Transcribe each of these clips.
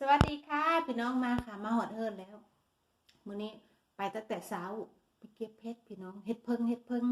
สวัสดีค่ะ พี่น้องมาค่ะ มาหอดเฮิร์นแล้วมื้อนี้ไปตั้งแต่เช้าไปเก็บเพชรพี่น้องเฮ็ดเพิ่งเฮ็ดเพิ่ง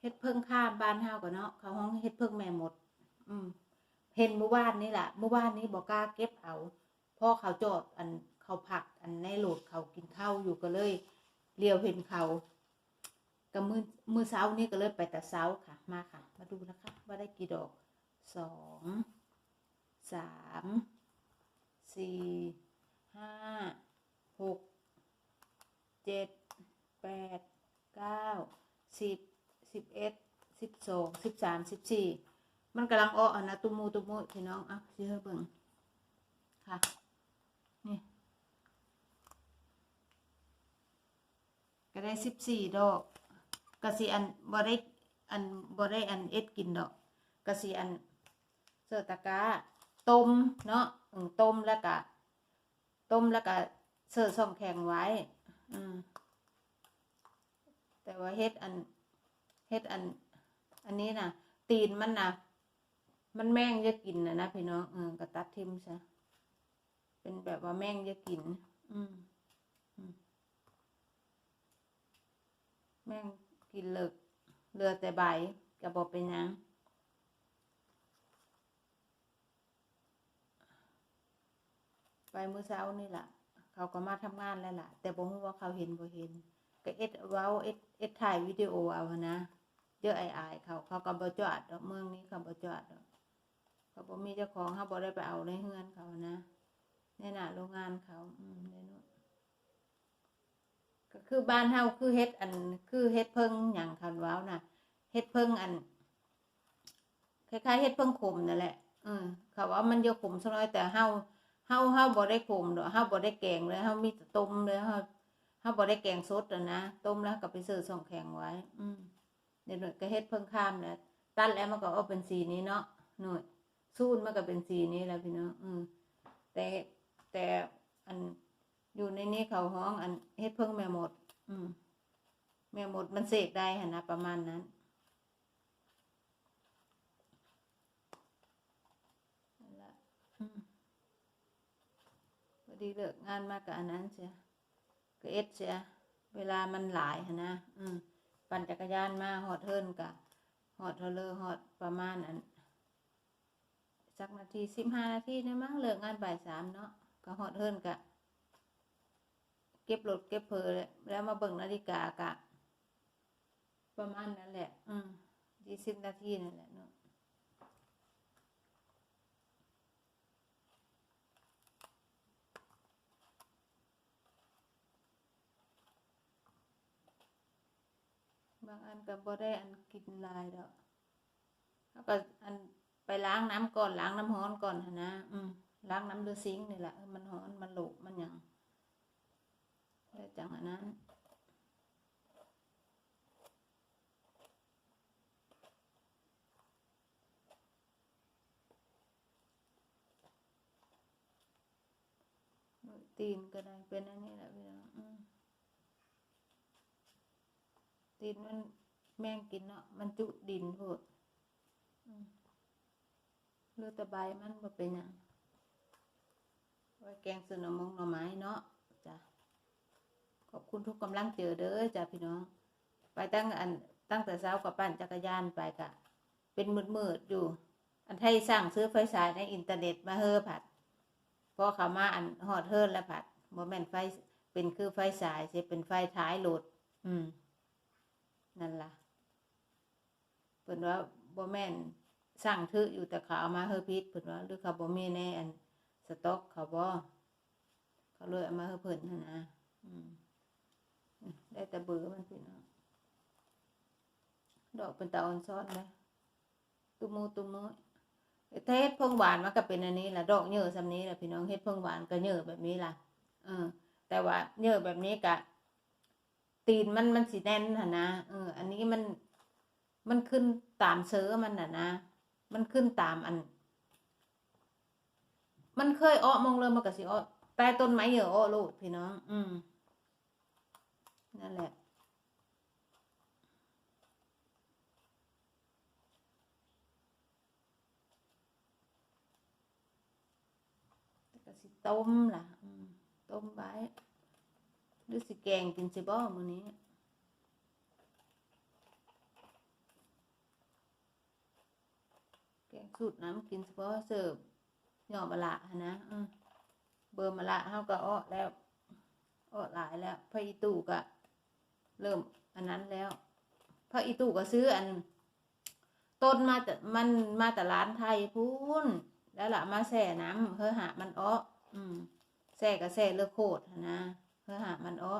เฮ็ดเพิ่งข้ามบ้านเฮาก่อนเนาะเขาห้องเฮ็ดเพิ่งแม่หมด อืมเห็นเมื่อวานนี้แหละเมื่อวานนี้บอกล้าเก็บเอาพ่อเขาจอดอันเขาผักอันในโหลดเขากินข้าวอยู่ก็เลยเลียวเห็นเขากับมือมือเช้านี้ก็เลยไปแต่เช้าค่ะมาค่ะ มาดูนะคะ ว่าได้กี่ดอกสอง สามสี่ห้าหกเจ็ดแปดเก้าสิบสิบเอ็ดสิบสองสิบสามสิบสี่มันกำลังอ้ออนนะตุมูตุมูพี่น้องอะสิเฮอเบิ่งค่ะ นี่ ก็ได้สิบสี่ดอกกะสิอันบ่ได้อันบ่ได้อันเอ็ดกินดอกกะสิอันเสือตะกร้า ต้มเนาะต้มแล้วก็ต้มแล้วก็เสือส่งแข็งไว้อืมแต่ว่าเฮ็ดอันเฮ็ดอัน อันนี้น่ะตีนมันน่ะมันแม่งจะกินนะนะพี่น้องเออก็ตัดทิมซะเป็นแบบว่าแม่งจะกิน อืมแม่งกินเลิกเรือแต่ใบกระบอกเป็นยัง ไปเมื่อเช้านี่แหละเขาก็มาทำงานแล้วล่ะ แต่บอกว่าเขาเห็นบ่เห็น ก็เอ็ดเว้าเอ็ดเอ็ดถ่ายวิดีโอเอานะเยอะไออายเขาเขาก็บ่จอดเมืองนี้เขาบ่จอดเขาบ่มีเจ้าของเขาบ่ได้ไปเอาในเฮือนเขานะในหน้าโรงงานเขาอืมในนู้นก็คือบ้านเฮาคือเฮ็ดอัน คือเฮ็ดเพิ่งหยังคันว้าวน่ะเฮ็ดเพิ่งอันคล้ายๆเฮ็ดเพิ่งขมนั่นแหละเออเขาว่ามันจะขมสักหน่อยแต่เฮา เฮาเฮาบ่ได้ขมดอกเฮาบ่ได้แกงเลยเฮามีแต่ต้มเลยเฮาเฮาบ่ได้แกงสดอะนะต้มแล้วก็ไปเสิร์ฟส่งแข็งไว้ อืมเดี๋ยวหน่อยก็เฮ็ดเพิ่งข้ามแล้วตัดแล้วมันก็ออกเป็นสีนี้เนาะหน่อยซูนมันก็เป็นสีนี้แล้วพี่เน้องอืมแต่แต่อันอยู่ในนี้เขาห้องอันเฮ็ดเพิ่งแม่หมด อืมแม่หมดมันเสกได้หนะประมาณนั้นละอืมพอ ดีเลิกงานมากกับอันนั้นเสียก็เอ็ดเสียเวลามันหลายนนะอืมปั่นจักรยานมาหอดเทินกะหอดเทเลอร์หอดประมาณอันสักนาทีสิบห้านาทีนี่มั้งเลิกงานบ่ายสามเนาะก็หอดเทินกะ เก็บรถเก็บเพลแล้วมาเบิ่งนาฬิกากะ ประมาณนั้นแหละ อืมยี่สิบนาทีนั่นแหละเนาะ บางอันก็บ่ได้อันกินลายดอกแล้วก็อันไปล้างน้ำก่อนล้างน้ำร้อนก่อนหั้นะอืมล้างน้ำดือซิงค์นี่แหละมันร้อนมันหลุมันหยังแล้วจังอันนั้นตีนก็ได้เป็นอันนี้แหละพี่น้อง ตีนมันแม่งกินเนาะมันจุดินโพดอืมเลือดตะไบมันมาเป็นหยังไว้แกงสนมงหน่อไม้เนาะจ้ะขอบคุณทุกกำลังเจอเด้อจ้าพี่น้อง ไปตั้งอันตั้งแต่เช้ากับปั่นจักรยานไปกะ เป็นมืดมืดๆอยู่ อันไทยสร้างซื้อไฟฉายในอินเทอร์เน็ตมาเฮอผัดพอเขามาอันฮอดเฮิร์นแล้วผัดโมแมนไฟเป็นคือไฟฉายจะเป็นไฟท้ายโหลด อืม นั่นล่ะเพิ่นว่าโมแม่นสร้างถืออยู่แต่เขาเอามาเฮอพิษเพิ่นว่าหรือเขาบ่มีในอันสต็อกเขาบ่เขาเลยเอามาเฮอเพิ่นนั่นนะอืมได้แต่เบื่อมันพี่น้องดอกเป็นตาอ่อนซ้อนเลยตุมูตุ้มูถ้าเฮ็ดเพิ่งหวานมันก็เป็นอันนี้แหละดอกเยอะสำนี้แหละพี่น้องเฮ็ดเพิ่งหวานก็เยอะแบบนี้ล่ะเออแต่ว่าเยอะแบบนี้กะ ตีนมันมันสีแน่นหะนะเออ อันนี้มันมันขึ้นตามเชื้อมันน่ะนะ มันขึ้นตามอัน มันเคยอ้อมองเลยมันก็สิอ้อใต้ต้นไม้เยอะอ้อลูกพี่น้อง อืมนั่นแหละก็สิต้มล่ะต้มไว้ หรือสิแกงกินสิบ่มื้อนี้แกงสูตรน้ำกินสิบ่เสิร์ฟหย่อมะละนะเบอร์มะละเฮาก็อ้อแล้วอ้อหลายแล้วพระอีตู่ก็เริ่มอันนั้นแล้วพระอีตู่ก็ซื้ออัน ต้นมาแต่มันมาแต่ร้านไทยพูนแล้วล่ะมาแส่น้ำเพื่อหามันอ้ออืมแส่ก็แส่เลือกโคตรหั้นะ พื่อหามันอ้อ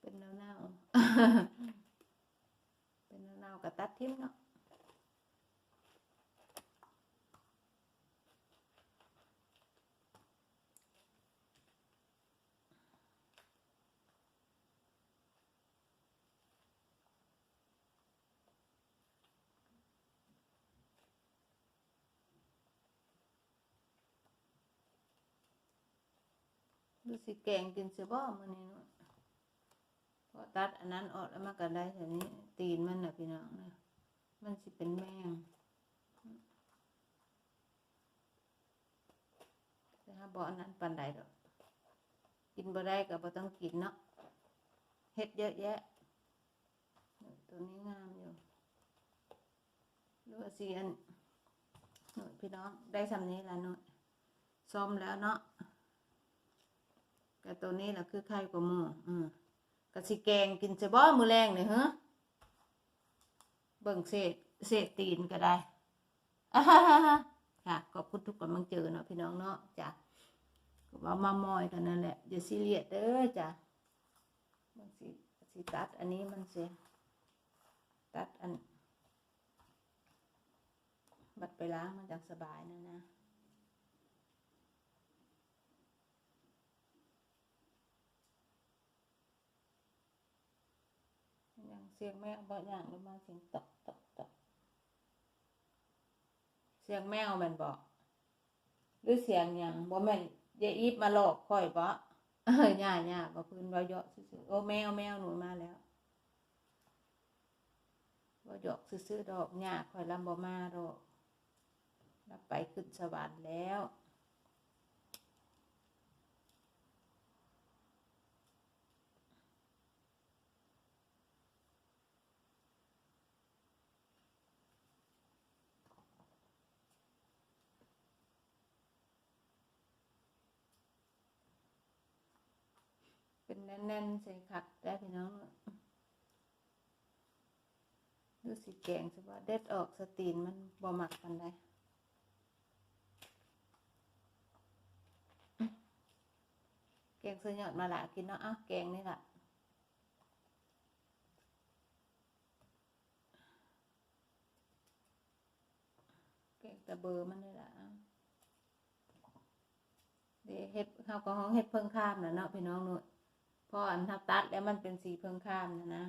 เป็นเน่าๆเป็นเน่าๆกับตัดทิมเนาะ ดูสิแกงกินเสียบ่มื้อนี้เนาะพอตัดอันนั้นออกแล้วมันก็ได้แบบนี้ ตีนมันนะพี่น้องนะมันสิเป็นแมงแต่ถ้าบออันนั้นปันใดดอก กินบ่ได้ก็บ่ต้องกินเนาะเฮ็ดเยอะแยะ ตัวนี้งามอยู่ดูว่าสิอันหน่อยพี่น้องได้สำนี้และหน่อยซ้อมแล้วเนาะ กับตัวนี้แหละคือไข่กว่าหมูอืมกะสิแกงกินจะบ่มือแรงเนี่ฮะเบิ่งเศษเศษตีนก็ได้อ่าฮะฮะฮะค่ะขอบคุณทุกคนมังเจอเนาะพี่น้องเนาะจ้ะว่ามามอยกันนั่นแหละอย่าซีเรียสเด้อจ้ะมันสิสิตัดอันนี้มันเสิตัดอันบัดไปล้างมันจังสบายนะนะ อย่างเสียงแมวบางอย่างลงมาเสียงตอกตอกตอกเสียงแมวมันบอกหรือเสียงอย่างบ่แม่นยายอีฟมาหลอกค่อยบ่เออย่าย่าบ่พื้นว่าเยาะซื่อๆโอ้แมวแมวหนูมาแล้วว่หยอกซื่อๆดอกย่าค่อยลำบ่มาดอกรับไปขึ้นสวรรค์แล้ว เป็นแน่นๆใส่ขัดได้พี่น้องดูสิแกงสิว่าเด็ดออกสตีนมันบ่หมักกันได้แกงเสยอดมาละกินเนาะอ้าวแกงนี่แหละแกงตะเบอร์มันนี่แหละเดี๋ยวเฮ็ดข้าวกองเฮ็ดเพิ่งข้ามนะเนาะพี่น้องเนาะ พออันทับตัดแล้วมันเป็นสีเพิ่งข้ามนะนะ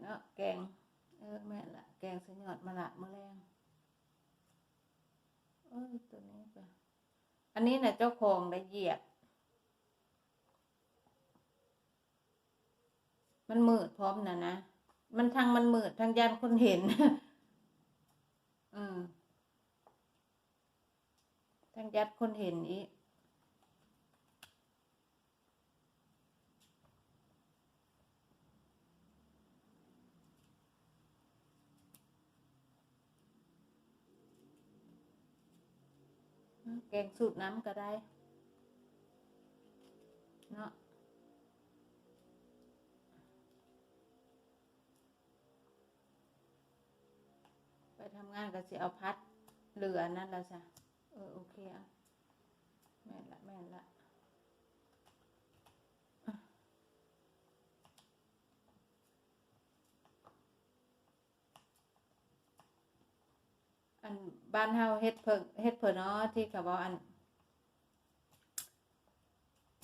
เนาะแกง เออแม่ละแกงสยอดมาละมื้อแรงเอ้ยตัวนี้ก็อันนี้น่ะเจ้าของได้เหยียบมันมืดพร้อมนะนะ มันทางมันมืดทางยานคนเห็น อืมทางยัดคนเห็นอีก แกงสูตรน้ำก็ได้ เนาะไปทำงานก็สิเอาพัดเหลือนั่นละจ้ะเออโอเคอะแม่นละแม่นละอะ อันบ้านเฮาเฮ็ดเพิ่งเฮ็ดเพิ่นเนาะที่เขาบอกอัน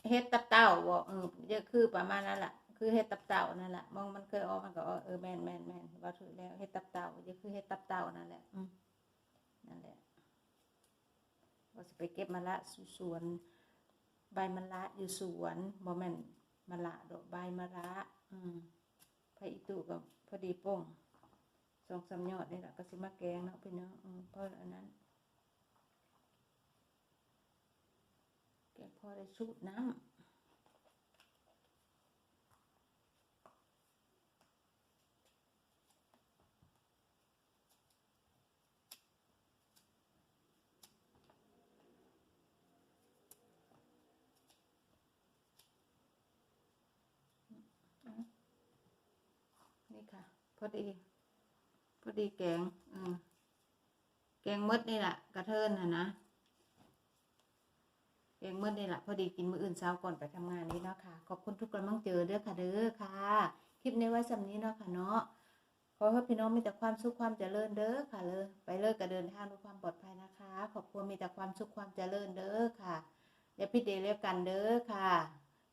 เฮ็ดตับเต่าบ่เออเยอะคือประมาณนั้นแหละคือเฮ็ดตับเต่านั่นแหละมองมันเคยออกมันก็เออแมนแมนแมนว่าถูกแล้วเฮ็ดตับเต่าเยอะคือเฮ็ดตับเต่านั่นแหละอืมนั่นแหละว่าสิไปเก็บมะละสู่สวน ใบมะละอยู่สวนบ่แม่นมะละดอกใบมะระอืมพระอิตุก็พอดีป้ง สองสามยอดนี่แหละก็สิมาแกงเนาะพี่น้องอืมเพราะอันนั้น แกงพอได้สูตรน้ำนี่ค่ะ พอดี อดีแกงอืมแกงมดนี่แหละกระเทินนะนะแกงมดนี่แหละพอดีกินมื้ออื่นเช้าก่อนไปทำงานนี้เนาะค่ะ ขอบคุณทุกคนมั่งเจอเด้อค่ะเด้อค่ะ คลิปนี้ไว้สำนี้เนาะค่ะเนาะขอให้พี่น้องมีแต่ความสุขความเจริญเด้อค่ะเลยไปเลิกก็เดินทางด้วยความปลอดภัยนะคะขอบคุณมีแต่ความสุขความเจริญเด้อค่ะอย่าพิเดเรียกกันเด้อค่ะ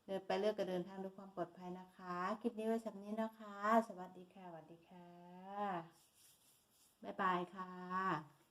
เดินไปเลือกก็เดินทางด้วยความปลอดภัยนะคะ คลิปนี้ไว้สำนี้นะคะ สวัสดีค่ะสวัสดีค่ะ บ๊ายบายค่ะ